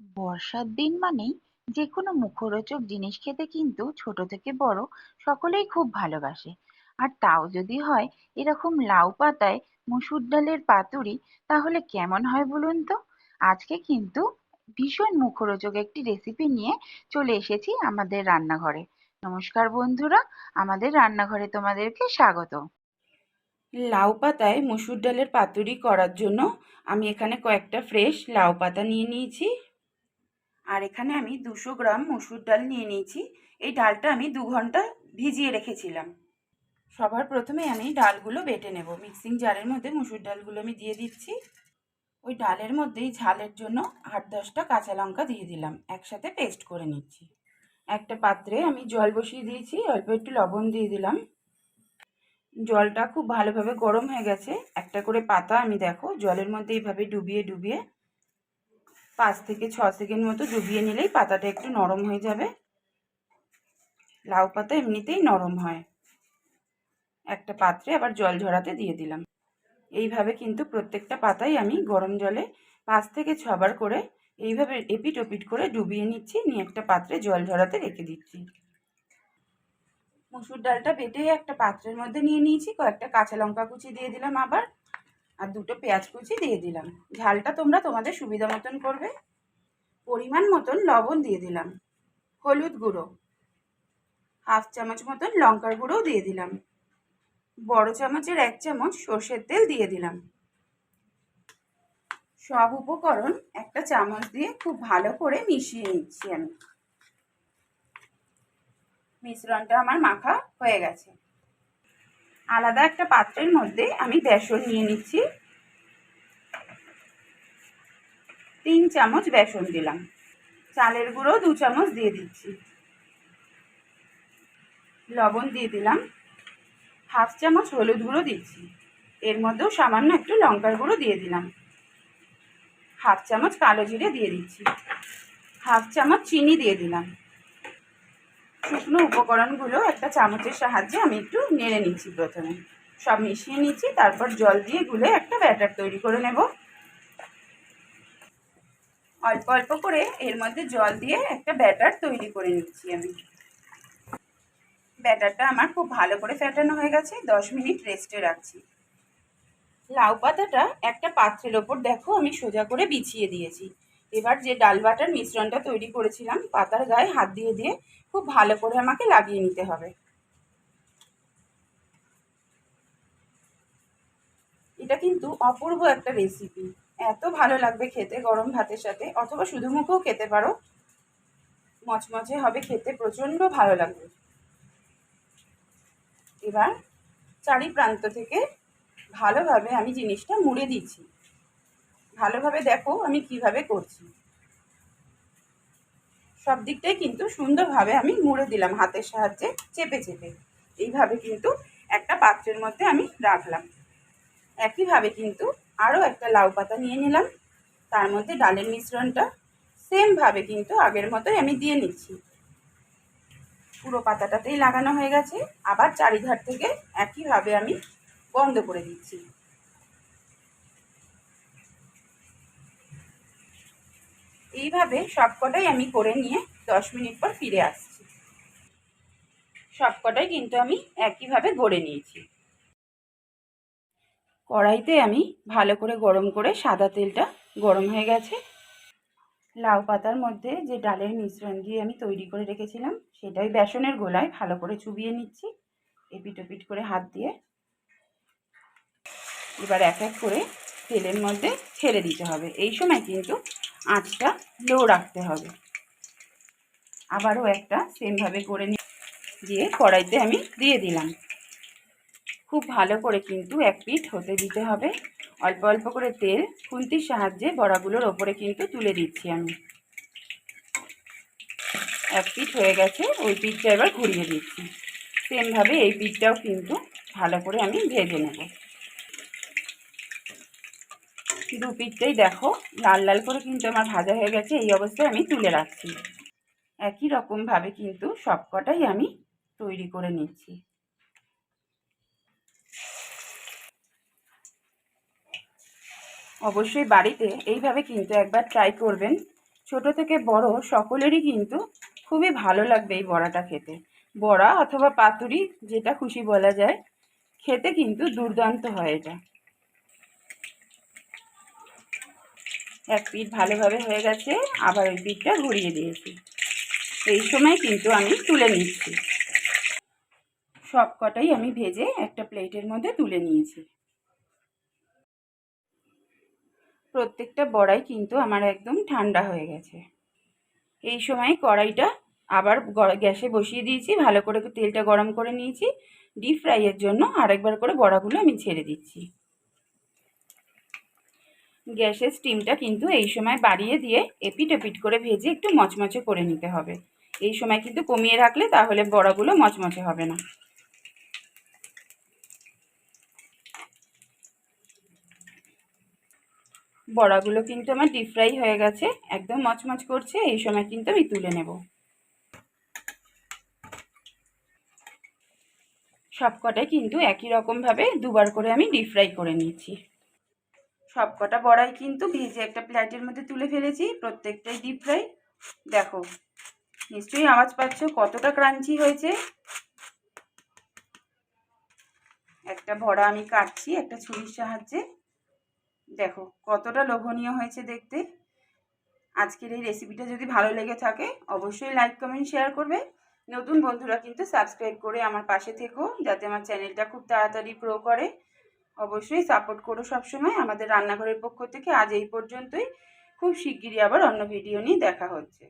বর্ষার দিন মানেই যে কোনো মুখরোচক জিনিস খেতে কিন্তু ছোট থেকে বড় সকলেই খুব ভালোবাসে। আর তাও যদি হয় এরকম লাউ পাতায় মুসুর ডালের পাতুরি, তাহলে কেমন হয় বলুন তো? আজকে কিন্তু ভীষণ মুখরোচক একটি রেসিপি নিয়ে চলে এসেছি আমাদের রান্নাঘরে। নমস্কার বন্ধুরা, আমাদের রান্নাঘরে তোমাদেরকে স্বাগত। লাউ পাতায় মুসুর ডালের পাতুরি করার জন্য আমি এখানে কয়েকটা ফ্রেশ লাউ পাতা নিয়ে নিয়েছি। আর এখানে আমি দুশো গ্রাম মসুর ডাল নিয়ে নিয়েছি। এই ডালটা আমি দু ঘণ্টা ভিজিয়ে রেখেছিলাম। সবার প্রথমে আমি ডালগুলো বেটে নেব। মিক্সিং জারের মধ্যে মুসুর ডালগুলো আমি দিয়ে দিচ্ছি। ওই ডালের মধ্যেই ঝালের জন্য আট দশটা কাঁচা লঙ্কা দিয়ে দিলাম। একসাথে পেস্ট করে নিচ্ছি। একটা পাত্রে আমি জল বসিয়ে দিয়েছি। অল্প একটু লবণ দিয়ে দিলাম। জলটা খুব ভালোভাবে গরম হয়ে গেছে। একটা করে পাতা আমি দেখো, জলের মধ্যে এইভাবে ডুবিয়ে ডুবিয়ে পাঁচ থেকে ছ সেকেন্ড মতো ডুবিয়ে নিলেই পাতাটা একটু নরম হয়ে যাবে। লাউ পাতা এমনিতেই নরম হয়। একটা পাত্রে আবার জল ঝরাতে দিয়ে দিলাম। এইভাবে কিন্তু প্রত্যেকটা পাতাই আমি গরম জলে পাঁচ থেকে ছবার করে এইভাবে এপিট ওপিট করে ডুবিয়ে নিচ্ছি, নিয়ে একটা পাত্রে জল ঝরাতে রেখে দিচ্ছি। মুসুর ডালটা বেটে একটা পাত্রের মধ্যে নিয়ে নিয়েছি, কয়েকটা কাঁচা লঙ্কা কুচি দিয়ে দিলাম আবার। আর দুটো পেঁয়াজ কুচি দিয়ে দিলাম। ঝালটা তোমরা তোমাদের সুবিধা মতন করবে। পরিমাণ মতন লবণ দিয়ে দিলাম। হলুদ গুঁড়ো। হাফ চামচ মতন লঙ্কার গুঁড়োও দিয়ে দিলাম। বড় চামচের এক চামচ সর্ষের তেল দিয়ে দিলাম। সব উপকরণ একটা চামচ দিয়ে খুব ভালো করে মিশিয়ে নিচ্ছি আমি। মিশ্রণটা আমার মাখা হয়ে গেছে। আলাদা একটা পাত্রের মধ্যে আমি বেসন নিয়ে নিচ্ছি। তিন চামচ বেসন দিলাম। চালের গুঁড়ো দু চামচ দিয়ে দিচ্ছি। লবণ দিয়ে দিলাম। হাফ চামচ হলুদ গুঁড়ো দিচ্ছি। এর মধ্যেও সামান্য একটু লঙ্কার গুঁড়ো দিয়ে দিলাম। হাফ চামচ কালো জিরে দিয়ে দিচ্ছি। হাফ চামচ চিনি দিয়ে দিলাম। শুকনো উপকরণগুলো একটা চামচের সাহায্যে আমি একটু নেড়ে নিচ্ছি প্রথমে। সব মিশিয়ে নিচ্ছি, তারপর জল দিয়ে গুলে একটা ব্যাটার তৈরি করে নেব। অল্প অল্প করে এর মধ্যে জল দিয়ে একটা ব্যাটার তৈরি করে নিচ্ছি আমি। ব্যাটারটা আমার খুব ভালো করে ফ্যাটানো হয়ে গেছে, দশ মিনিট রেস্টে রাখছি। লাউ পাতাটা একটা পাত্রের ওপর দেখো আমি সোজা করে বিছিয়ে দিয়েছি। এবার যে ডাল বাটার মিশ্রণটা তৈরি করেছিলাম, পাতার গায়ে হাত দিয়ে দিয়ে খুব ভালো করে আমাকে লাগিয়ে নিতে হবে। এটা কিন্তু অপূর্ব একটা রেসিপি এত ভালো লাগবে খেতে, গরম ভাতের সাথে। অথবা শুধু মুখেও খেতে পারো। মচমচে হবে খেতে, প্রচণ্ড ভালো লাগবে। এবার চারি প্রান্ত থেকে ভালোভাবে আমি জিনিসটা মুড়ে দিচ্ছি। ভালোভাবে দেখো আমি কীভাবে করছি। সব দিকটাই কিন্তু সুন্দরভাবে আমি মুড়ে দিলাম হাতের সাহায্যে, চেপে চেপে। এইভাবে কিন্তু একটা পাত্রের মধ্যে আমি রাখলাম। একইভাবে কিন্তু আরও একটা লাউ পাতা নিয়ে নিলাম। তার মধ্যে ডালের মিশ্রণটা সেমভাবে কিন্তু আগের মতোই আমি দিয়ে নিচ্ছি। পুরো পাতাটাতেই লাগানো হয়ে গেছে। আবার চারিধার থেকে একইভাবে আমি বন্ধ করে দিচ্ছি। এইভাবে সবকটাই আমি করে নিয়ে দশ মিনিট পর ফিরে আসছি। সবকটাই কিন্তু আমি একইভাবে গড়ে নিয়েছি। কড়াইতে আমি ভালো করে গরম করে সাদা তেলটা গরম হয়ে গেছে। লাউ পাতার মধ্যে যে ডালের মিশ্রণ দিয়ে আমি তৈরি করে রেখেছিলাম, সেটাই বেসনের গোলায় ভালো করে চুবিয়ে নিচ্ছি, এপিট ওপিট করে হাত দিয়ে। এবার এক এক করে তেলের মধ্যে ছেড়ে দিতে হবে। এই সময় কিন্তু আঁচটা লো রাখতে হবে। আবারও একটা সেমভাবে করে নিয়ে দিয়ে কড়াইতে আমি দিয়ে দিলাম। খুব ভালো করে কিন্তু এক পিঠ হতে দিতে হবে। অল্প অল্প করে তেল খুন্তির সাহায্যে বড়াগুলোর ওপরে কিন্তু তুলে দিচ্ছি আমি। এক পিঠ হয়ে গেছে, ওই পিঠটা এবার ঘুরিয়ে দিচ্ছি। সেমভাবে এই পিঠটাও কিন্তু ভালো করে আমি ভেজে নেব। দু পিঠটাই দেখো, লাল লাল করে কিন্তু আমার ভাজা হয়ে গেছে, এই অবস্থায় আমি তুলে রাখছি। একই রকমভাবে কিন্তু সবকটাই আমি তৈরি করে নিচ্ছি। অবশ্যই বাড়িতে এইভাবে কিন্তু একবার ট্রাই করবেন। ছোট থেকে বড় সকলেরই কিন্তু খুবই ভালো লাগবে এই বড়াটা খেতে। বড়া অথবা পাতুরি, যেটা খুশি বলা যায়, খেতে কিন্তু দুর্দান্ত হয় এটা। এক পিঠ ভালোভাবে হয়ে গেছে, আবার ওই পিঠটা ঘুরিয়ে দিয়েছি। এই সময় কিন্তু আমি তুলে নিচ্ছি। সব কটাই আমি ভেজে একটা প্লেটের মধ্যে তুলে নিয়েছি। প্রত্যেকটা বড়াই কিন্তু আমার একদম ঠান্ডা হয়ে গেছে। এই সময় কড়াইটা আবার গ্যাসে বসিয়ে দিয়েছি, ভালো করে তেলটা গরম করে নিয়েছি ডিপ ফ্রাইয়ের জন্য আরেকবার করে বড়াগুলো আমি ছেড়ে দিচ্ছি। গ্যাসের স্টিমটা কিন্তু এই সময় বাড়িয়ে দিয়ে এপিট এপিট করে ভেজে একটু মচমচে করে নিতে হবে। এই সময় কিন্তু কমিয়ে রাখলে তাহলে বড়াগুলো মচমচে হবে না। বড়াগুলো কিন্তু আমার ডিপ ফ্রাই হয়ে গেছে, একদম মচমচ করছে, এই সময় কিন্তু আমি তুলে নেব। সব কটাই কিন্তু একই রকমভাবে দুবার করে আমি ডিপ ফ্রাই করে নিয়েছি সব কটা বড়াই কিন্তু ভেজে একটা প্লেটের মধ্যে তুলে ফেলেছি, প্রত্যেকটাই ডিপ ফ্রাই দেখো, নিশ্চয়ই আওয়াজ পাচ্ছ, কতটা ক্রাঞ্চি হয়েছে। একটা ভরা আমি কাটছি, একটা ছুরির সাহায্যে। দেখো, কতটা লোভনীয় হয়েছে দেখতে। আজকের এই রেসিপিটা যদি ভালো লেগে থাকে, অবশ্যই লাইক কমেন্ট শেয়ার করবে। নতুন বন্ধুরা কিন্তু সাবস্ক্রাইব করে আমার পাশে থেকো, যাতে আমার চ্যানেলটা খুব তাড়াতাড়ি গ্রো করে। অবশ্যই সাপোর্ট করো সবসময়। আমাদের রান্নাঘরের পক্ষ থেকে আজ এই পর্যন্তই। খুব শিগগিরই আবার অন্য ভিডিও নিয়ে দেখা হচ্ছে।